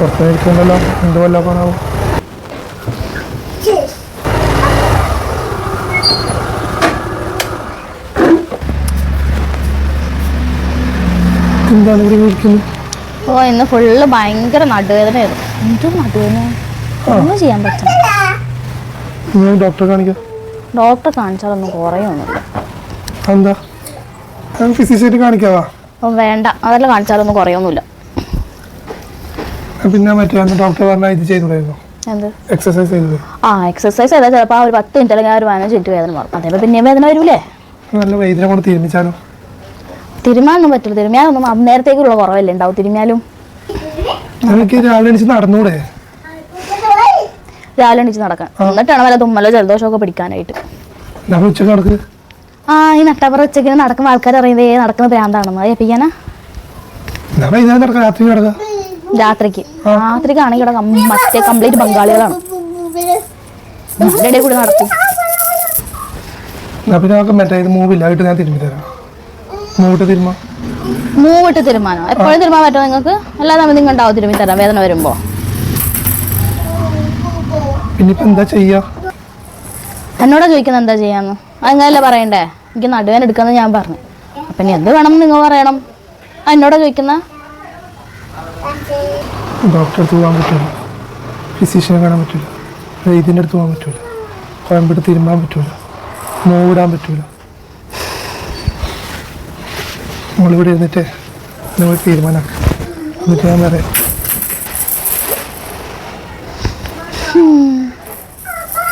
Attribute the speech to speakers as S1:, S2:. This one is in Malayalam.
S1: പുറത്തേക്കുണ്ടല്ലോ എന്ത് വല്ല പണാവും എന്താണ് ഇവിടെ വിളിക്കുന്നത്
S2: ഓ ഇന്ന് ഫുള്ള് ഭയങ്കര നടുവേദനയായിരുന്നു. എന്തും നടുവേദന? ഒന്നും ചെയ്യാൻ
S1: പറ്റില്ല. ഡോക്ടറെ കാണിക്കാം.
S2: ഡോക്ടറെ കാണിച്ചാലൊന്നും കുറയൊന്നുമില്ല
S1: എന്താ ഞാൻ ഫിസിഷ്യനെ കാണിക്കാവാ?
S2: വേണ്ട. അതെല്ലാം കാണിച്ചാലൊന്നും കുറയൊന്നുമില്ല
S1: പിന്നെ മറ്റേ ഡോക്ടർ പറഞ്ഞാൽ ഇത്
S2: ചെയ്തു
S1: എക്സസൈസ് ചെയ്തത്
S2: ആ എക്സസൈസ് ചെയ്താൽ ചിലപ്പോൾ ആ ഒരു പത്ത് മിനിറ്റ് അല്ലെങ്കിൽ ആ ഒരു പതിനഞ്ച് മിനിറ്റ് വേദന മാറും. അതേപോലെ പിന്നെയും വേദന വരൂലേ?
S1: നല്ല വൈദ്യനെ കൊണ്ട് തീരുമിച്ചാലോ
S2: തിരുമാനൊന്നും പറ്റില്ല തിരുമ്യാലൊന്നും അന്നേരത്തേക്കുള്ള കുറവല്ലേ ഉണ്ടാവും തിരുമ്യാലും
S1: എനിക്ക് രാവിലെ നടന്നൂടെ?
S2: രാവിലെ എണീച്ച് നടക്കാൻ. എന്നിട്ടാണ് വല്ല തുമ്മലോ ജലദോഷമൊക്കെ പിടിക്കാനായിട്ട്. ആ ഈ നട്ടപ്പുറം ഉച്ചയ്ക്ക് നടക്കുമ്പോൾ ആൾക്കാർ അറിയുന്നത് നടക്കുന്ന ഭ്രാന്താണെന്ന് അത് ഏൽപ്പിക്കാനാ?
S1: രാത്രി നടക്കാം.
S2: രാത്രിക്ക്. രാത്രിക്കാണെങ്കിൽ ഇവിടെ മറ്റേ കംപ്ലീറ്റ് ബംഗാളികളാണ്. ഇടയിൽ കൂടി നടക്കും.
S1: പിന്നെ നമുക്ക് മറ്റേ ഇത് മൂവില്ല ആയിട്ട് ഞാൻ തിരുമ്പി തരാം. മൂവിട്ട് തിരുമ്മ
S2: മൂവിട്ട് തീരുമാനം? എപ്പോഴും തീരുമാനം പറ്റുമോ നിങ്ങൾക്ക്? അല്ലാതെ നമ്മൾ നിങ്ങൾ ഉണ്ടാവും തിരുമ്പി തരാം. വേദന വരുമ്പോ.
S1: ഇനിയിപ്പോ എന്താ ചെയ്യാ?
S2: എന്നോടാ ചോദിക്കുന്നത് എന്താ ചെയ്യാന്ന്? അങ്ങനെയല്ലേ പറയണ്ടേ? എനിക്ക് നടുവേൻ എടുക്കാന്ന് ഞാൻ പറഞ്ഞു. അപ്പം ഇനി എന്ത് വേണം നിങ്ങൾ പറയണം. എന്നോടാ ചോദിക്കുന്ന?
S1: ഡോക്ടറെ അടുത്ത് പോകാൻ പറ്റില്ല. ഫിസിഷ്യനെ കാണാൻ പറ്റില്ല. വൈദ്യന്റെ അടുത്ത് പോകാൻ പറ്റില്ല. കോയമ്പെടുത്ത് തിരുമ്പാൻ പറ്റില്ല നോവിടാൻ പറ്റില്ല നമ്മളിവിടെ ഇരുന്നിട്ട് നമ്മൾ തീരുമാനമാക്കാം എന്നിട്ട് ഞാൻ പറയാം.